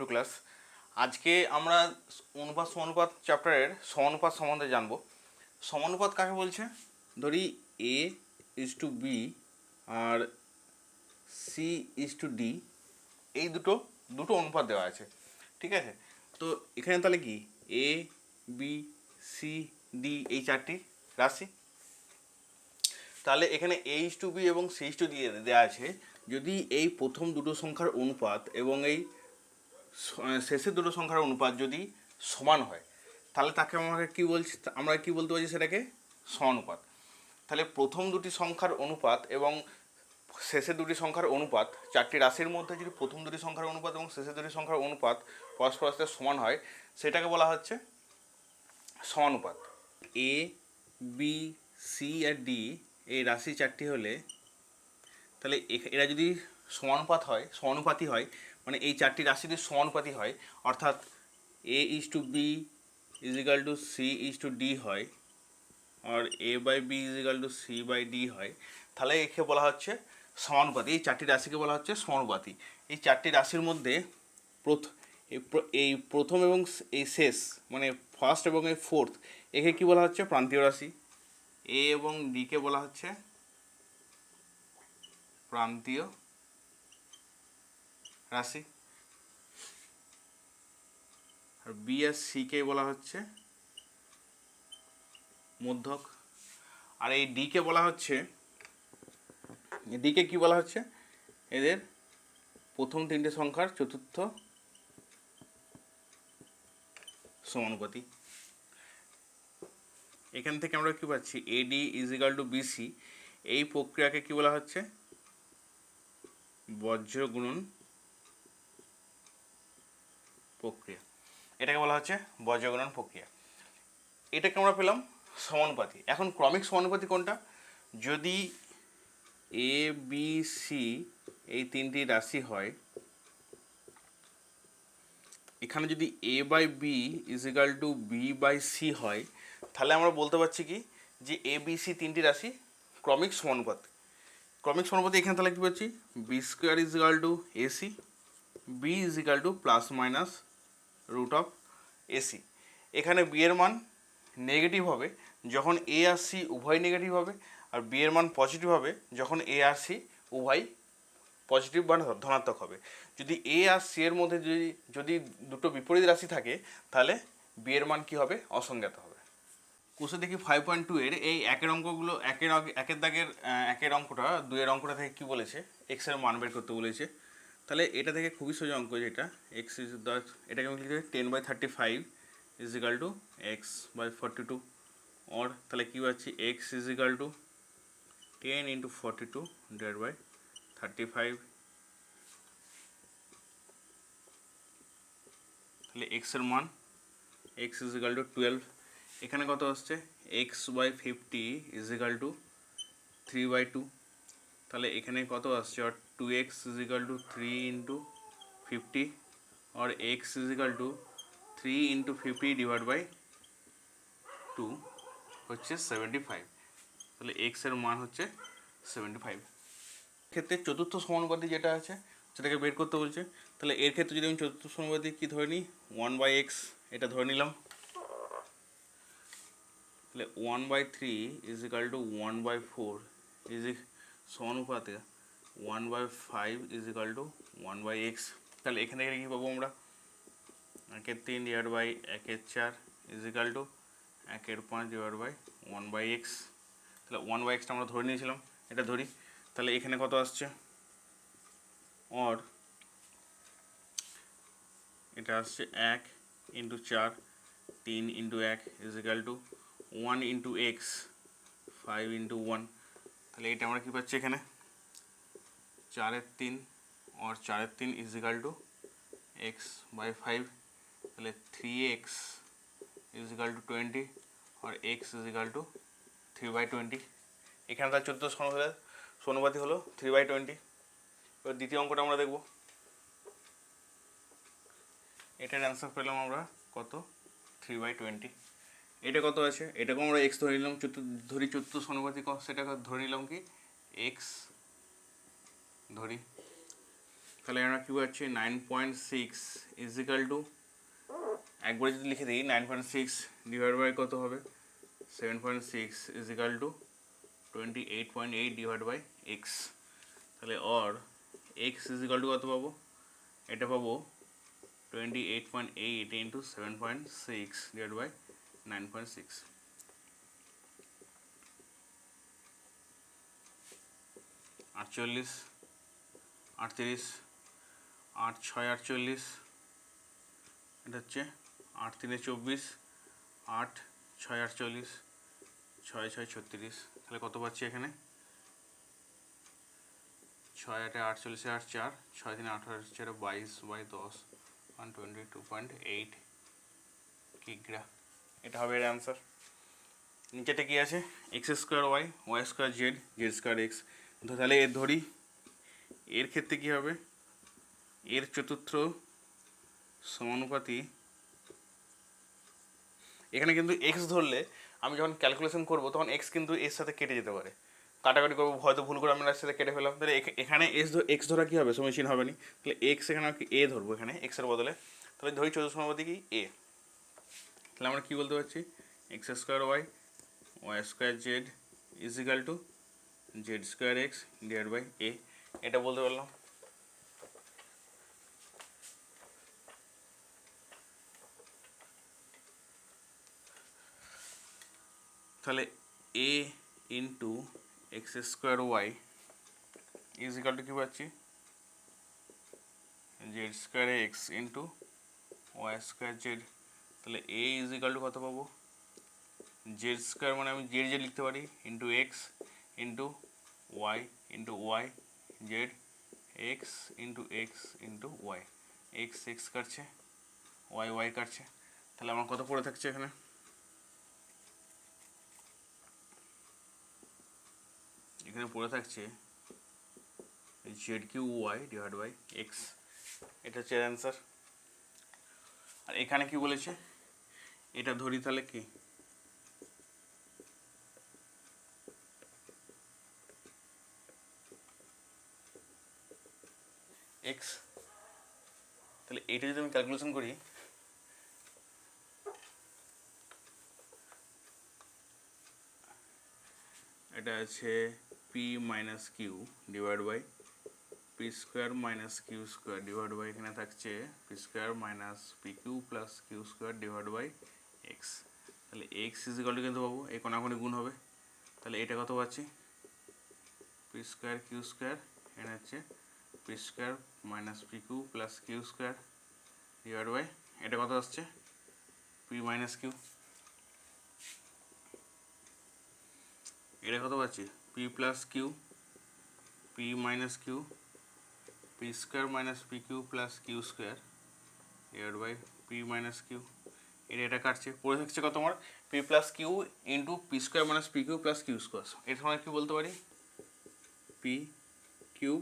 Two class আজকে আমরা অনুপাত সমানুপাত চ্যাপ্টারের সমানুপাত সম্বন্ধে জানব। সমানুপাত কাকে বলছে? ধরি এ ইজ টু বি আর সি ইজ টু ডি এই দুটো দুটো অনুপাত দেওয়া আছে। ঠিক আছে? তো এখানে তাহলে কি? এ বি সি ডি এই চারটি। রাশি তাহলে এখানে এইচ টু বি এবং সিচ টু দিয়ে দেওয়া আছে। যদি এই প্রথম দুটো সংখ্যার অনুপাত এবং এই স- শেষের দুটো সংখ্যার অনুপাত যদি সমান হয়, তাহলে তাকে আমরা কি বলছি আমরা কি বলতে পারছি সেটাকে? সমানুপাত। তাহলে প্রথম দুটি সংখ্যার অনুপাত এবং শেষের দুটি সংখ্যার অনুপাত, চারটি রাশির মধ্যে যদি প্রথম দুটি সংখ্যার অনুপাত এবং শেষের দুটি সংখ্যার অনুপাত পরস্পরের সাথে সমান হয়, সেটাকে বলা হচ্ছে সমানুপাত। এ বি সি আর ডি এই রাশি চারটি হলে, তাহলে এরা যদি সমানুপাত হয়, সমানুপাতি হয় মানে এই চারটি রাশি যদি সমানুপাতি হয়, অর্থাৎ A is to B is equal to C is to D হয় আর A by B is equal to C by D হয়, তাহলে একে বলা হচ্ছে সমানুপাতি। এই চারটি রাশিকে বলা হচ্ছে সমানুপাতি। এই চারটি রাশির মধ্যে এই প্র- এই প্রথম এবং এই শেষ মানে ফার্স্ট এবং এই ফোর্থ একে কি বলা হচ্ছে? প্রান্তীয় রাশি। এ এবং ডিকে বলা হচ্ছে প্রান্তীয় রাশি। আর বি আর সিকে বলা হচ্ছে মধ্যক। আর এই ডিকে বলা হচ্ছে ডিকে কি বলা হচ্ছে? এদের প্রথম তিনটে সংখ্যার চতুর্থ সমানুপাতি। এখান থেকে আমরা কি পাচ্ছি? এডি ইজিক্যাল টু বিসি এই প্রক্রিয়াকে কি বলা হচ্ছে? বজ্র গুণন প্রক্রিয়া। এটাকে বলা হচ্ছে বজ্র গুণন প্রক্রিয়া। এটাকে আমরা পেলাম সমানুপাতি। এখন ক্রমিক সমানুপাতি কোনটা? যদি এ বি সি এই তিনটি রাশি হয়, এখানে যদি A by B is equal to B by C হয়, তাহলে আমরা বলতে পারছি কি? যে এ বি সি তিনটি রাশি ক্রমিক সমানুপাত। ক্রমিক সমানুপাতে এখানে তাহলে কী পাচ্ছি? B square is equal to AC B is equal to plus minus root of AC এখানে বি এর মান নেগেটিভ হবে, যখন এ আর সি উভয় নেগেটিভ হবে, আর বি এর মান পজিটিভ হবে, যখন এ আর সি উভয় পজিটিভ বা ধনাত্মক হবে। যদি এ আর সি এর মধ্যে যদি যদি দুটো বিপরীত রাশি থাকে, তাহলে বি এর মান কী হবে? অসংজ্ঞাত হবে। কোষে দেখি ফাইভ পয়েন্ট টু এর এই একের অঙ্কগুলো, একের একের দাগের একের অঙ্কটা, দুইয়ের অঙ্কটা থেকে কী বলেছে? এক্সের মান বের করতে বলেছে। তাহলে এটা থেকে খুবই সোজা অঙ্ক যেটা এক্স ইজ দশ এটাকে আমি লিখে ten by thirty five is equal to X by forty two or তাহলে কী পাচ্ছি? X is equal to ten into forty two divide by thirty five তাহলে এক্সের মান এক্স ইজিক্যাল টু টুয়েলভ এখানে কত আসছে? X by fifty is equal to three by two তাহলে এখানে কত আসছে? আর two X is equal to three into fifty R X is equal to three into fifty divide by two হচ্ছে seventy five তাহলে এক্সের মান হচ্ছে সেভেন্টি ফাইভ ক্ষেত্রে চতুর্থ সমানুপাতি যেটা আছে, সেটাকে বের করতে বলছে। তাহলে এর ক্ষেত্রে যদি আমি চতুর্থ সমানুপাতি কী ধরে নিই? ওয়ান বাই এক্স এটা ধরে নিলাম। তাহলে one by three is equal to one by four is সমানুপাতে one by five is equal to one by X তাহলে এখানে কী পাবো আমরা? একের তিন ডিভাইড বাই একের চার ইজ ইকাল টু একের পাঁচ divide by one by X তাহলে ওয়ান বাই এক্সটা আমরা ধরে নিয়েছিলাম, এটা ধরি। তাহলে এখানে কত আসছে? অর এটা আসছে এক ইন্টু চার, তিন ইন্টু এক is equal to one into X five into one তাহলে এটা আমরা কী পাচ্ছি এখানে? চারের তিন আর চারের তিন is equal to X by five তাহলে three X is equal to twenty R X is equal to three by twenty এখানে তার চোদ্দ সনুপাতি সনুপাতি হলো থ্রি বাই টোয়েন্টি এবার দ্বিতীয় অঙ্কটা আমরা দেখব। এটার অ্যান্সার পেলাম আমরা কত? থ্রি বাই টোয়েন্টি এটা কত আছে? এটাকে আমরা এক্স ধরে নিলাম চতুর্থ ধরি চতুর্থ সনুপাতি সেটাকে ধরে নিলাম কি? এক্স ধরি। তাহলে আমরা কী পাচ্ছি? Nine point six is equal to একবারে যদি লিখে দিই nine point six divide by কত হবে? Seven point six is equal to twenty eight point eight divide by X তাহলে or X is equal to কত পাবো? এটা পাবো twenty eight point eight into seven point six divide by point six আটচল্লিশ, আটত্রিশ, আট, ছয়, আটচল্লিশ, এটা হচ্ছে আট, তিনে চব্বিশ, আট, ছয়, আটচল্লিশ, ছয় ছয়, ছত্রিশ। তাহলে কত পাচ্ছি এখানে? ছয়, আটে আটচল্লিশে আট, চার, ছয়, তিনে আঠারো, চারে বাইশ, বাই দশ one twenty two point eight কিগ্রা। এটা হবে এর অ্যান্সার নিচেতে কি আছে? X square Y Y square Z Z square X তাহলে এর ধরি। এর ক্ষেত্রে কি হবে? এর চতুর্থ সমানুপাতি। এখানে কিন্তু এক্স ধরলে আমি যখন ক্যালকুলেশন করব, তখন এক্স কিন্তু এর সাথে কেটে যেতে পারে। কাটাকাটি করব, হয়তো ভুল করে আমরা এর সাথে কেটে ফেলাম তাহলে এখ- এখানে এস এক্স ধরা কি হবে? সমীচীন হবে না। তাহলে এক্স এখানে আমি এ ধরবো এখানে এক্সের বদলে। তাহলে ধরি চতুর্থ সমানুপাতি কি? এ তাহলে আমরা কি বলতে পারছি? X square Y Y square Z is equal to Z square X divide by A এটা বলতে পারলাম। তাহলে A into X square Y is equal to কী পাচ্ছি? Z square X into Y square Z তাহলে এ ইজিক্যাল টু কত পাবো? Z square মানে আমি জেড জেড লিখতে পারি into X into Y into Y Z X into X into Y X X কাটছে Y Y কাটছে। তাহলে আমার কত পড়ে থাকছে এখানে? এখানে পড়ে থাকছে Z Q Y divide by X এটা হচ্ছে অ্যান্সার আর এখানে কি বলেছে? এটা ধরি তাহলে কি? এক্স তাহলে এটা যদি আমি ক্যালকুলেশন করি, এটা আছে P minus Q divide by P square minus Q square divide by এখানে থাকছে P square minus P Q plus Q square divide by X তাহলে এক্স ইজিকাল টু কিন্তু পাবো এই কোনাকুনি গুণ হবে। তাহলে এটা কত পাচ্ছি? পি স্কোয়ার কিউ স্কোয়ার এখানে হচ্ছে P square minus P Q plus Q square divide by এটা কত আসছে? পি মাইনাস কিউ এটা কত পাচ্ছি? P plus Q P minus Q P square minus P Q plus Q square divide by P minus Q এটা এটা কাটছে পড়ে থাকছে কত আমার P plus Q into P square minus P Q plus Q square এর সময় কি বলতে পারি? P Q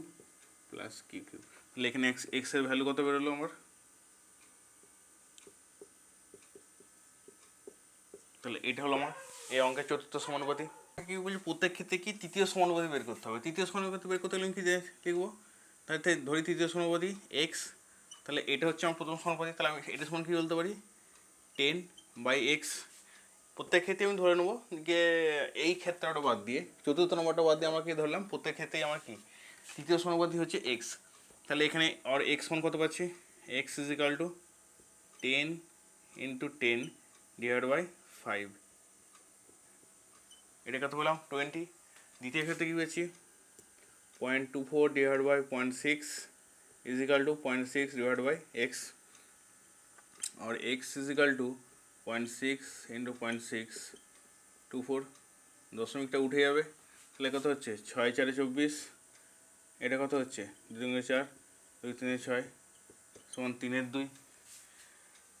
plus Q Q তাহলে এখানে এক্স এক্সের ভ্যালু কত বেরোলো আমার? তাহলে এটা হলো আমার এই অঙ্কের চতুর্থ সমানুপাতি। কি বলছি, প্রত্যেক ক্ষেত্রে কি তৃতীয় সমানুপাতি বের করতে হবে? তৃতীয় সমানুপাতি বের করতে গেলে কি যে লিখব? তাহলে ধরি তৃতীয় সমানুপাতি এক্স তাহলে এটা হচ্ছে আমার প্রথম সমানুপাতি। তাহলে আমি এটা সমান কি বলতে পারি? টেন বাই এক্স, প্রত্যেক ক্ষেত্রে আমি ধরে নেব। যে এই ক্ষেত্রটা বাদ দিয়ে, চতুর্থ নম্বরটা বাদ দিয়ে আমরা কি ধরলাম, প্রত্যেক ক্ষেত্রেই আমার কি? তৃতীয় সমানুপাতি হচ্ছে এক্স। তাহলে এখানে আর এক্স মান কত পাচ্ছি? X is equal to ten into ten divide by five. এটা কত বললাম টোয়েন্টি। দ্বিতীয় ক্ষেত্রে কী পেয়েছি? Point two four divide by point six is equal to point six divide by X. X is equal to point six into point six two four দশমিকটা উঠে যাবে। তাহলে কত হচ্ছে? ছয়, চারে চব্বিশ। এটা কত হচ্ছে? দুই দুগুণে চার, দুই তিনে ছয়, সমান তিনের দুই।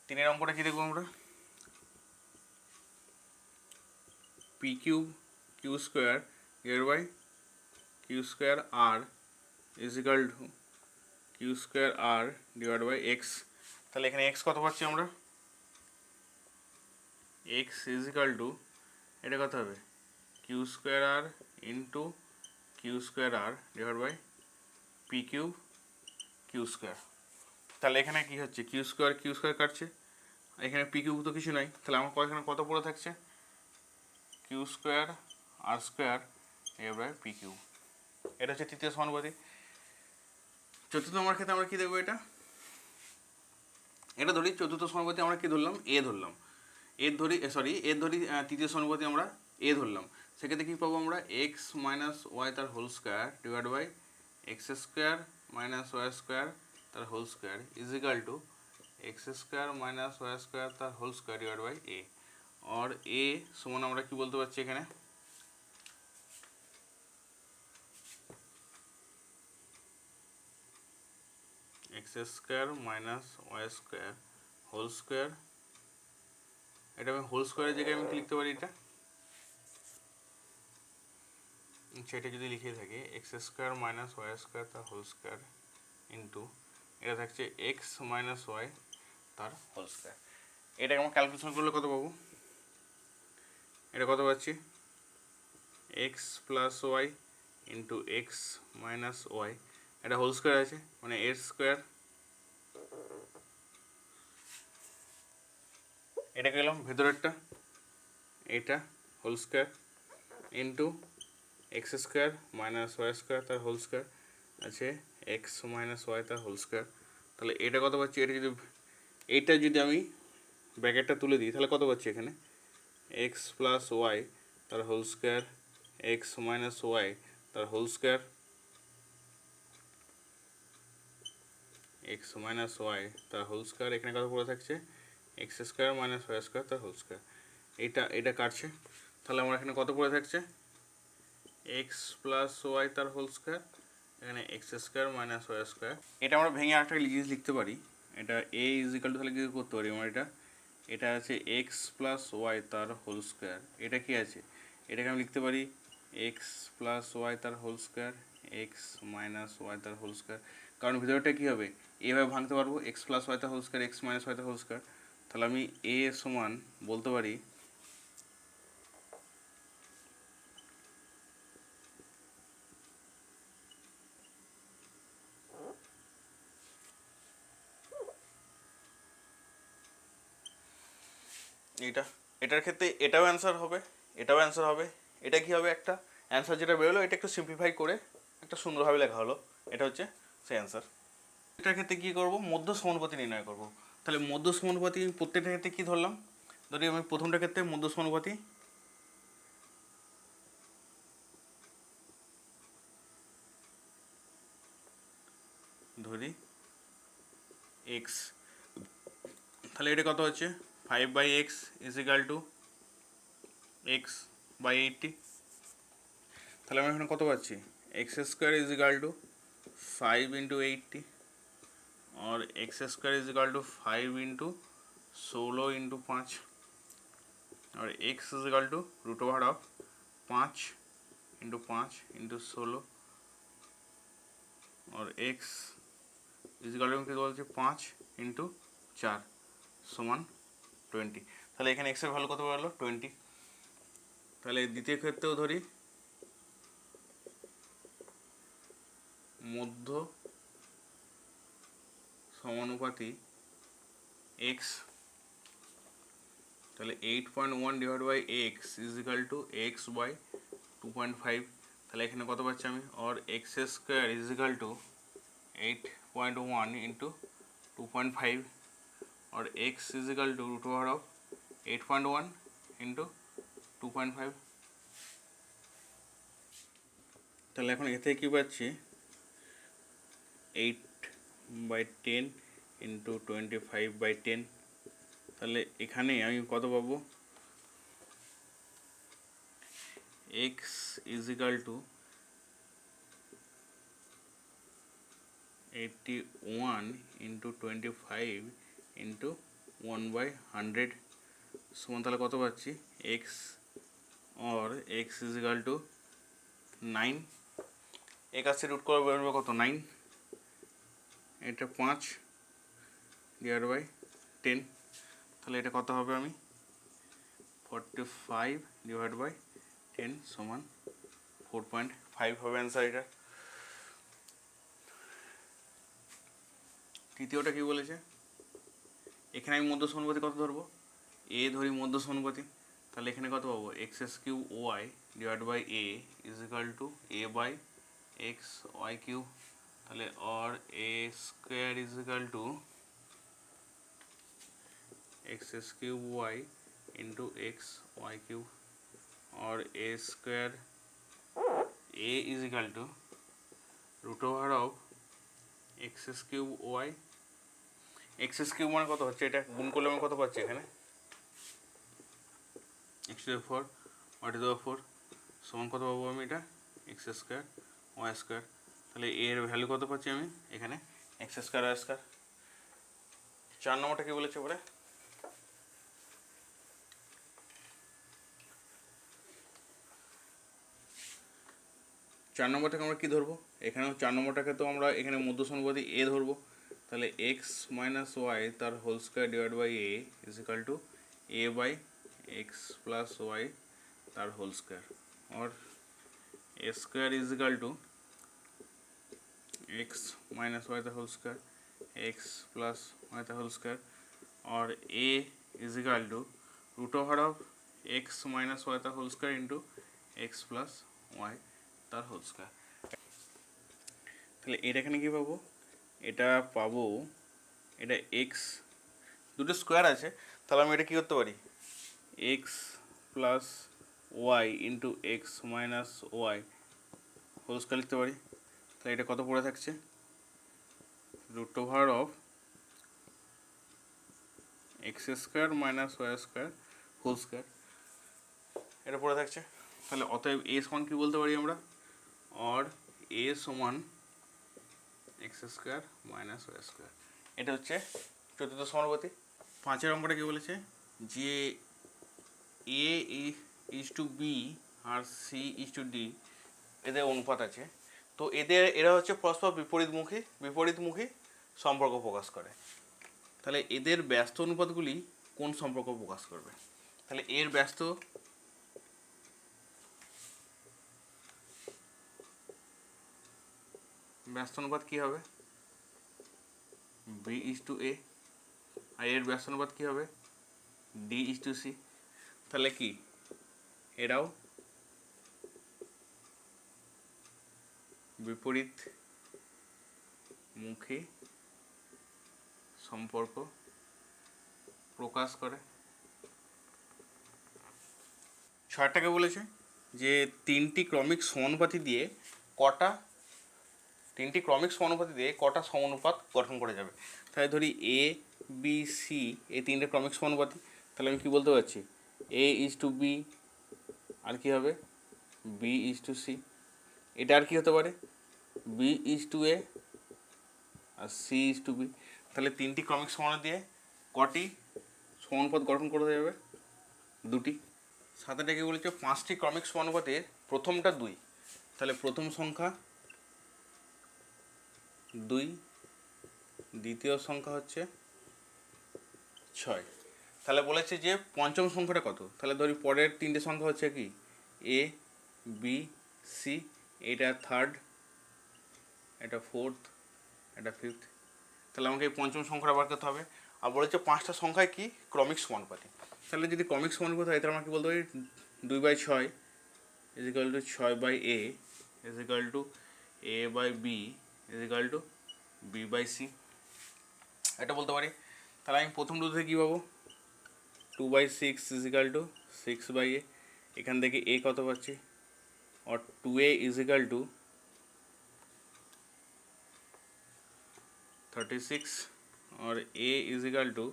তিনের অঙ্কটা কী দেখব আমরা? P cube Q square divide by Q square R is equal to Q square R divide by X তাহলে এখানে এক্স কত পাচ্ছি আমরা? এক্স ইজ ইকাল টু এটা কত হবে? Q square R into Q square R divide by P cube Q square তাহলে এখানে কি হচ্ছে? কিউ স্কোয়ার কিউ স্কোয়ার কাটছে। এখানে পি কিউ তো কিছু নাই। তাহলে আমার এখানে কত পড়ে থাকছে? কিউ স্কোয়ার আর স্কোয়ার এবার পি কিউ এটা হচ্ছে তৃতীয় সমানুপাতি চতুর্থ নম্বর ক্ষেত্রে আমরা কি দেখব এটা? এটা ধরি চতুর্থ সমানুপাতি আমরা কি ধরলাম? এ ধরলাম। এর ধরি সরি এর ধরি তৃতীয় সমানুপাতি আমরা এ ধরলাম। সেক্ষেত্রে কী পাবো আমরা? এক্স মাইনাস ওয়াই তার whole square divide by X square minus Y square তার whole square is equal to X square minus Y square তার whole square divide by A R A সমান আমরা কি বলতে পারছি এখানে? X square minus Y square whole square. এটা আমি হোল স্কোয়ারের জায়গায় আমি লিখতে পারি এটা? আচ্ছা এটা যদি লিখে থাকি, x square minus y square তার হোল স্কোয়ার ইন্টু, এটা থাকছে এক্স মাইনাস ওয়াই তার হোল স্কোয়ার। এটাকে আমরা ক্যালকুলেশন করলে কত পাবো? এটা কত পাচ্ছি? X plus y into x minus y. এটা হোল স্কোয়ার আছে মানে এর স্কোয়ার এটা গেলাম ভেতরেরটা। এটা whole square into x square minus y square তার হোল স্কোয়ার আছে এক্স মাইনাস ওয়াই তার হোল স্কোয়ার তাহলে এটা কত পাচ্ছি? এটা যদি এইটা যদি আমি ব্র্যাকেটটা তুলে দিই, তাহলে কত পাচ্ছি এখানে? এক্স প্লাস ওয়াই তার whole square x minus y তার whole square x minus y তার হোল স্কোয়ার এখানে কত পড়ে থাকছে? X square minus y square তার হোল স্কোয়ার এইটা এটা কাটছে। তাহলে আমার এখানে কত পড়ে থাকছে? এক্স প্লাস ওয়াই তার হোল স্কোয়ার এখানে x square minus y square এটা আমরা ভেঙে আরেকটা জিনিস লিখতে পারি। এটা এ ইজ ইকাল তাহলে কী করতে পারি আমরা এটা? এটা আছে এক্স প্লাস ওয়াই তার হোল স্কোয়ার এটা কি আছে? এটাকে আমি লিখতে পারি এক্স প্লাস ওয়াই তার whole square x minus y তার হোল স্কোয়ার কারণ ভিতরটা কী হবে? এভাবে ভাঙতে পারব এক্স প্লাস ওয়াই তার whole square x minus y তার হোল স্কোয়ার তাহলে আমি এ সমান বলতে পারি এইটা। এটার ক্ষেত্রে এটাও অ্যান্সার হবে, এটাও অ্যান্সার হবে। এটা কি হবে একটা? অ্যান্সার যেটা বেরোলো, এটা একটু সিম্পলিফাই করে একটা সুন্দরভাবে লেখা হলো। এটা হচ্ছে সেই অ্যান্সার এটার ক্ষেত্রে কী করব? মধ্য সমানুপাতি নির্ণয় করব। তাহলে মধ্য সমানুপাতি প্রত্যেকটা ক্ষেত্রে কী ধরলাম? ধরি আমি প্রথমটার ক্ষেত্রে মধ্য সমানুপাতি। ধরি এক্স তাহলে এটা কত হচ্ছে? Five by x is equal to x by eighty তাহলে আমি এখানে কত পাচ্ছি? X square is equal to five into eighty और x square is equal to five into सोलह इंटू पाँच और x is equal to root over of पाँच इंटू पाँच इंटू सोलह और एक्स इज इक्वल टू কী বলছে পাঁচ ইন্টু চার সমান টোয়েন্টি তাহলে এখানে এক্সের ভ্যালু কত বেরোলো টোয়েন্টি তাহলে দ্বিতীয় ক্ষেত্রেও ধরি মধ্য সমানুপাতি এক্স তাহলে eight point one divide by x is equal to x by two point five তাহলে এখানে কত পাচ্ছি আমি? Or x square is equal to eight point one into two point five or x is equal to root over of eight point one into two point five তাহলে এখন এতে কী পাচ্ছি? Eight by ten into twenty five by ten তাহলে এখানে আমি কত পাবো? X is equal to eighty one into twenty five into one by hundred সমান তাহলে কত পাচ্ছি? X or x is equal to nine একাশি রুট করে বেরোবে কত? নাইন এটা পাঁচ ডিভাইড বাই টেন তাহলে এটা কত হবে আমি? Forty five divide by ten সমান ফোর পয়েন্ট ফাইভ হবে অ্যান্সার এটা। তৃতীয়টা কি বলেছে? এখানে আমি মধ্য সমানুপাতি কত ধরবো? এ ধরি মধ্য সমানুপাতি তাহলে এখানে কত পাবো? X s q y divide by a is to a by x y q তাহলে or a square is equal to x s q y into x y q or a square a is equal to root over of x cube y x cube মানে কত হচ্ছে এটা গুণ করলে আমি কত পাচ্ছি এখানে? to the four y to the four, সমান কত পাবো আমি এটা? x স্কোয়ার y স্কোয়ার তাহলে এর ভ্যালু কত পাচ্ছি আমি? এখানে এক্স স্কোয়ার ওয়াই স্কোয়ার চার নম্বরটা কি বলেছে পরে? চার নম্বরটাকে আমরা কী ধরবো? এখানেও চার নম্বরটাকে তো আমরা এখানে মধ্যসম্পতি এ ধরবো। তাহলে এক্স মাইনাস ওয়াই তার whole square divide by a is equal to a by x plus y তার whole square R a square is equal to x minus y the whole square x plus y the whole square or a is equal to root over of x minus y the whole square into x plus y তার whole square তাহলে এটা এখানে কী পাবো? এটা পাবো, এটা x দুটো square আছে, তাহলে আমি এটা কী করতে পারি? X plus y into x minus y whole square লিখতে পারি। তাহলে এটা কত পড়ে থাকছে? Root over of x square minus y square whole square এটা পড়ে থাকছে? তাহলে অতএব এ সমান কী বলতে পারি আমরা? অর এ সমান x square minus y square এটা হচ্ছে চতুর্থ সমানুপাতি। পাঁচের অঙ্কটা কী বলেছে? যে এ ইজ টু বি আর সি ইজ টু ডি এদের অনুপাত আছে। তো এদের, এরা হচ্ছে পরস্পর বিপরীতমুখী বিপরীতমুখী সম্পর্ক প্রকাশ করে। তাহলে এদের ব্যস্ত অনুপাতগুলি কোন সম্পর্ক প্রকাশ করবে? তাহলে এর ব্যস্ত ব্যস্ত অনুপাত কী হবে? বি ইজ টু এ আর এর ব্যস্ত অনুপাত কী হবে? ডি ইজ টু সি তাহলে কি? এরাও বিপরীত মুখী সম্পর্ক প্রকাশ করে। ছয়টাকে বলেছে যে তিনটি ক্রমিক সমানুপাতি দিয়ে কটা, তিনটি ক্রমিক সমানুপাতি দিয়ে কটা সমানুপাত গঠন করে যাবে। তাহলে ধরি এ বি সি এই তিনটে ক্রমিক সমানুপাতি, তাহলে আমি কী বলতে পারছি? এ ইজ টু বি আর কী হবে? বি ইজ টু সি এটা আর কি হতে পারে? বি ইজ টু এ আর সি ইজ টু বি তাহলে তিনটি ক্রমিক সমানুপাত দিয়ে কটি সমানুপাত গঠন করতে যাবে? দুটি। সাথে কি বলেছে? পাঁচটি ক্রমিক সমানুপাতের প্রথমটা দুই। তাহলে প্রথম সংখ্যা দুই, দ্বিতীয় সংখ্যা হচ্ছে ছয়। তাহলে বলেছে যে পঞ্চম সংখ্যাটা কত? তাহলে ধরি পরের তিনটে সংখ্যা হচ্ছে কি? এ বি সি এটা থার্ড এটা ফোর্থ এটা ফিফথ তাহলে আমাকে এই পঞ্চম সংখ্যাটা বার করতে হবে। আর বলেছে পাঁচটা সংখ্যায় কি? ক্রমিক সমানুপাতি। তাহলে যদি ক্রমিক সমানুপাতি হয়, তাহলে আমরা কি বলতে পারি দুই বাই ছয় ইজ ইকাল টু ছয় by a is equal to a by b is equal to b by c এটা বলতে পারি। তাহলে আমি প্রথম দুধে কী পাবো? Two by six is equal to six by a এখান থেকে এ কত পাচ্ছি? or 2a is equal to 36 or a is equal to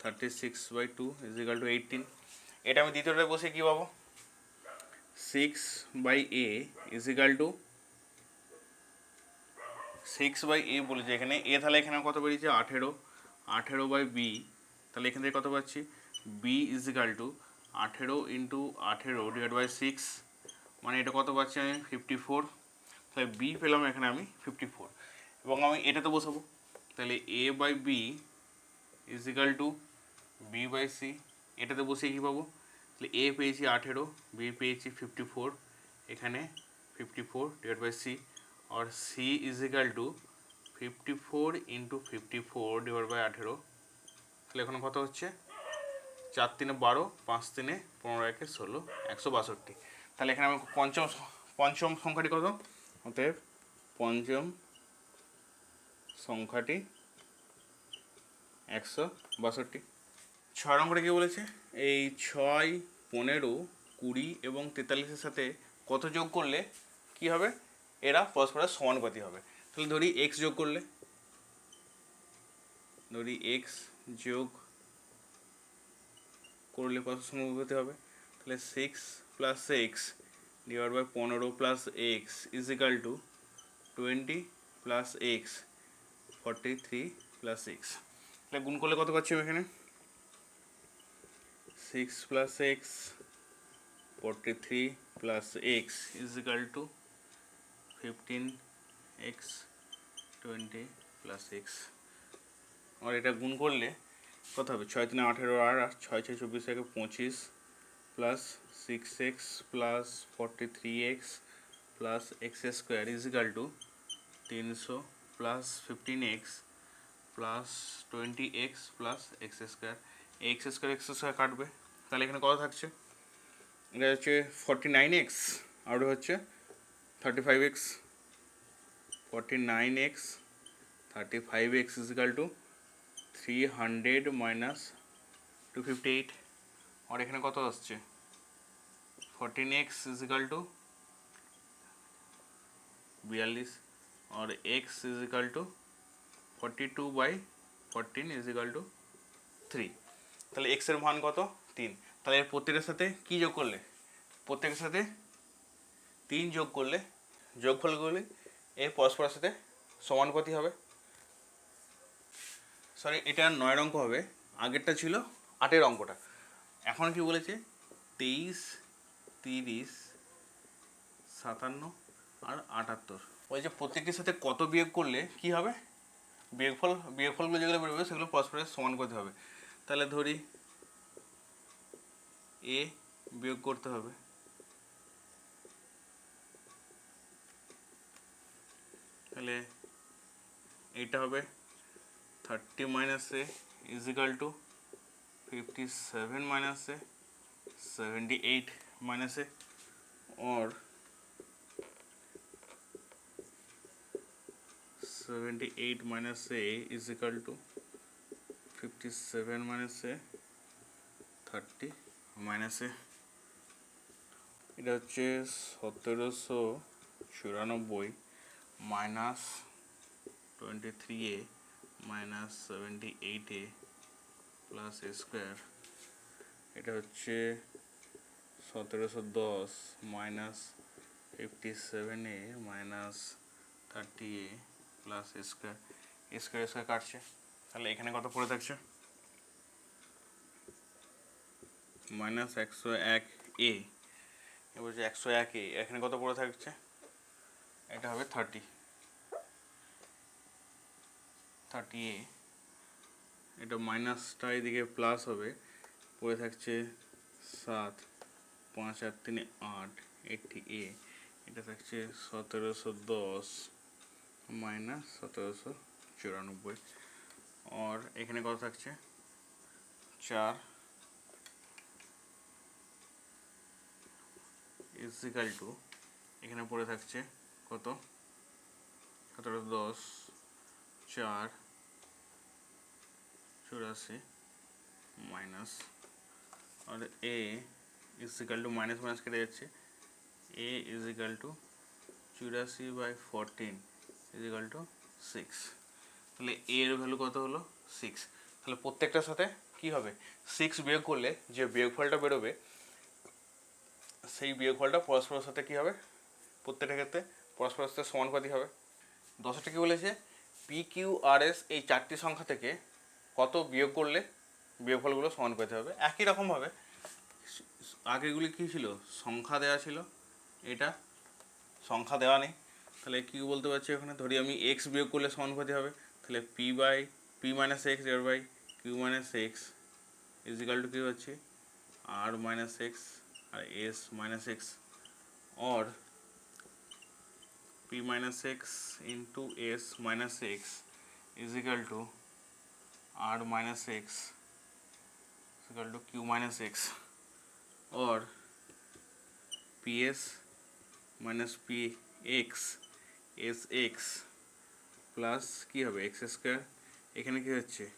36 by 2 is equal to 18 এটা আমি দ্বিতীয়টা বসে কি পাবো 6 by a is equal to 6 by a বলেছে এখানে a তাহলে এখানে কত বেরিয়েছে 18 18 by b তাহলে এখান থেকে কত পাচ্ছি b is equal to 18 into 18 divided by 6 মানে এটা কত পাচ্ছি আমি? ফিফটি ফোর তাহলে বি পেলাম এখানে আমি ফিফটি ফোর এবং আমি এটাতে বসাবো। তাহলে a by b is equal to b by c এটাতে বসিয়ে কী পাবো? তাহলে এ পেয়েছি আঠেরো বি পেয়েছি ফিফটি ফোর এখানে fifty four divide by c R c is to fifty four into fifty four divide by আঠেরো। তাহলে এখন কথা হচ্ছে? চার তিনে বারো, পাঁচ তিনে পনেরো, একে ষোলো, একশো বাষট্টি। তাহলে এখানে আমি পঞ্চম পঞ্চম সংখ্যাটি কত? অতএব পঞ্চম সংখ্যাটি একশো বাষট্টি। ছয় নম্বরে কী বলেছে? এই ছয়, পনেরো, কুড়ি এবং তেতাল্লিশের সাথে কত যোগ করলে কি হবে? এরা পরস্পরের সমানুপাতি হবে। তাহলে ধরি এক্স যোগ করলে। ধরি এক্স যোগ করলে কত সমানুপাতি হবে? তাহলে six plus x divide by পনেরো plus x is equal to twenty plus x forty three plus six তাহলে গুণ করলে কত পাচ্ছি আমি এখানে? Six plus x forty three plus x is equal to fifteen x twenty plus x আর এটা গুণ করলে কত হবে? ছয় তিনে আঠেরো আর ছয় ছয় চব্বিশ একে পঁচিশ plus six x plus forty three x plus x square is equal to তিনশো plus fifteen x plus twenty x plus x square x square x square কাটবে। তাহলে এখানে কত থাকছে? এটা হচ্ছে ফর্টি নাইন এক্স আর হচ্ছে thirty five x forty nine x thirty five x is equal to three hundred minus two fifty eight আর এখানে কত আসছে? Fourteen x is equal to বিয়াল্লিশ। আর x is equal to forty two by fourteen is equal to three তাহলে এক্সের মান কত? তিন। তাহলে এর প্রত্যেকের সাথে কী যোগ করলে? প্রত্যেকের সাথে তিন যোগ করলে যোগফলগুলি এর পরস্পরের সাথে সমানুপাতি হবে? সরি এটা নয়ের অঙ্ক হবে। আগেরটা ছিল আটের অঙ্কটা। এখন কি বলেছে? তেইশ, তিরিশ, সাতান্ন আর আটাত্তর। বলছে প্রত্যেকটির সাথে কত বিয়োগ করলে কি হবে? বিয়োগফল বিয়োগফলগুলো যেগুলো বেরোবে সেগুলো পরস্পরের সমান করতে হবে। তাহলে ধরি এ বিয়োগ করতে হবে। তাহলে এইটা হবে thirty minus a is equal to fifty seven minus a seventy eight minus a और seventy eight minus a is equal to fifty seven minus a thirty minus এটা হচ্ছে সতেরোশো চুরানব্বই minus twenty three a minus seventy eight plus square এটা হচ্ছে সতেরোশো দশ minus fifty seven a minus thirty a plus square square square কাটছে। তাহলে এখানে কত পড়ে থাকছে? মাইনাস একশো এক এ এবার একশো এক এ এখানে কত পড়ে থাকছে? এটা হবে থার্টি থার্টি এ এটা মাইনাসটা এদিকে প্লাস হবে। পড়ে থাকছে সাত, পাঁচ আর তিনে, আট এইটটি এ এটা থাকছে সতেরোশো দশ মাইনাস সতেরোশো চুরানব্বই। আর এখানে কত থাকছে? চার। ইজিক্যাল টু এখানে পড়ে থাকছে কত? সতেরোশো দশ, চার। চুরাশি minus R a is equal to minus minus কেটে যাচ্ছে এ ইজ ইকাল টু চুরাশি by fourteen is equal to six তাহলে এ এর ভ্যালু কত হলো? সিক্স তাহলে প্রত্যেকটার সাথে কি হবে? সিক্স বিয়োগ করলে যে বিয়োগফলটা বেরোবে, সেই বিয়োগফলটা পরস্পরের সাথে কি হবে? প্রত্যেকটা ক্ষেত্রে পরস্পরের সাথে সমানুপাতি হবে। দশটা কি বলেছে? পি কিউ আর এস এই চারটি সংখ্যা থেকে কত বিয়োগ করলে বিয়োগফলগুলো সমানুপাতি হবে? একই রকমভাবে আগেগুলি কী ছিল? সংখ্যা দেওয়া ছিল। এটা সংখ্যা দেওয়া নেই। তাহলে কী বলতে পারছি ওখানে ধরি আমি এক্স বিয়োগ করলে সমান সমানুপাতি হবে। তাহলে p by p minus x divide by q minus x is equal to কী হচ্ছে? R minus x R s minus x or p minus x into s minus x is equal to r minus x equal to q minus x or ps minus px sx plus কী হবে x square এখানে কী হচ্ছে?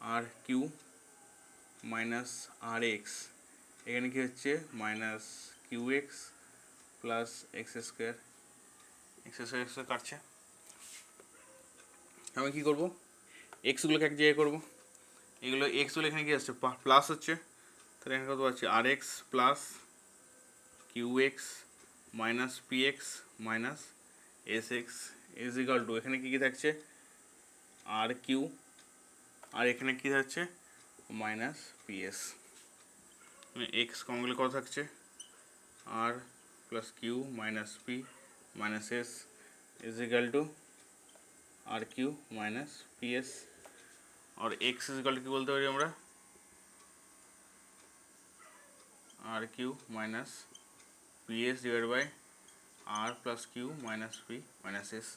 R q minus r x এখানে কী হচ্ছে? Minus q x plus x square x square x কাটছে আমি কী করব এক্সগুলোকে এক জায়গায় করব। এগুলো এক্সগুলো এখানে কী আসছে? প্লাস হচ্ছে। তাহলে এখানে কত পাচ্ছি? R x plus q x minus p x minus s x is equal to এখানে কী কী থাকছে? আর কিউ আর এখানে কী থাকছে? মাইনাস পি এস এক্স কমগুলো কত থাকছে? R plus q minus p minus s is equal to r q minus p s. R x is equal to কী বলতে পারি আমরা? R q minus p s divide by r plus q minus p minus s.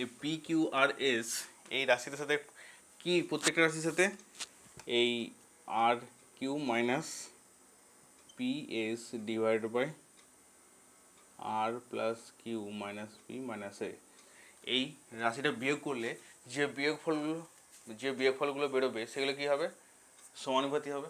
এই p q r s, এই রাশিটার সাথে কি প্রত্যেকটা রাশির সাথে? এই r q minus p s divide by r plus q minus p minus a. এই রাশিটা বিয়োগ করলে যে বিয়োগফলগুলো যে বিয়োগফলগুলো বেরোবে সেগুলো কী হবে? সমানুপাতি হবে।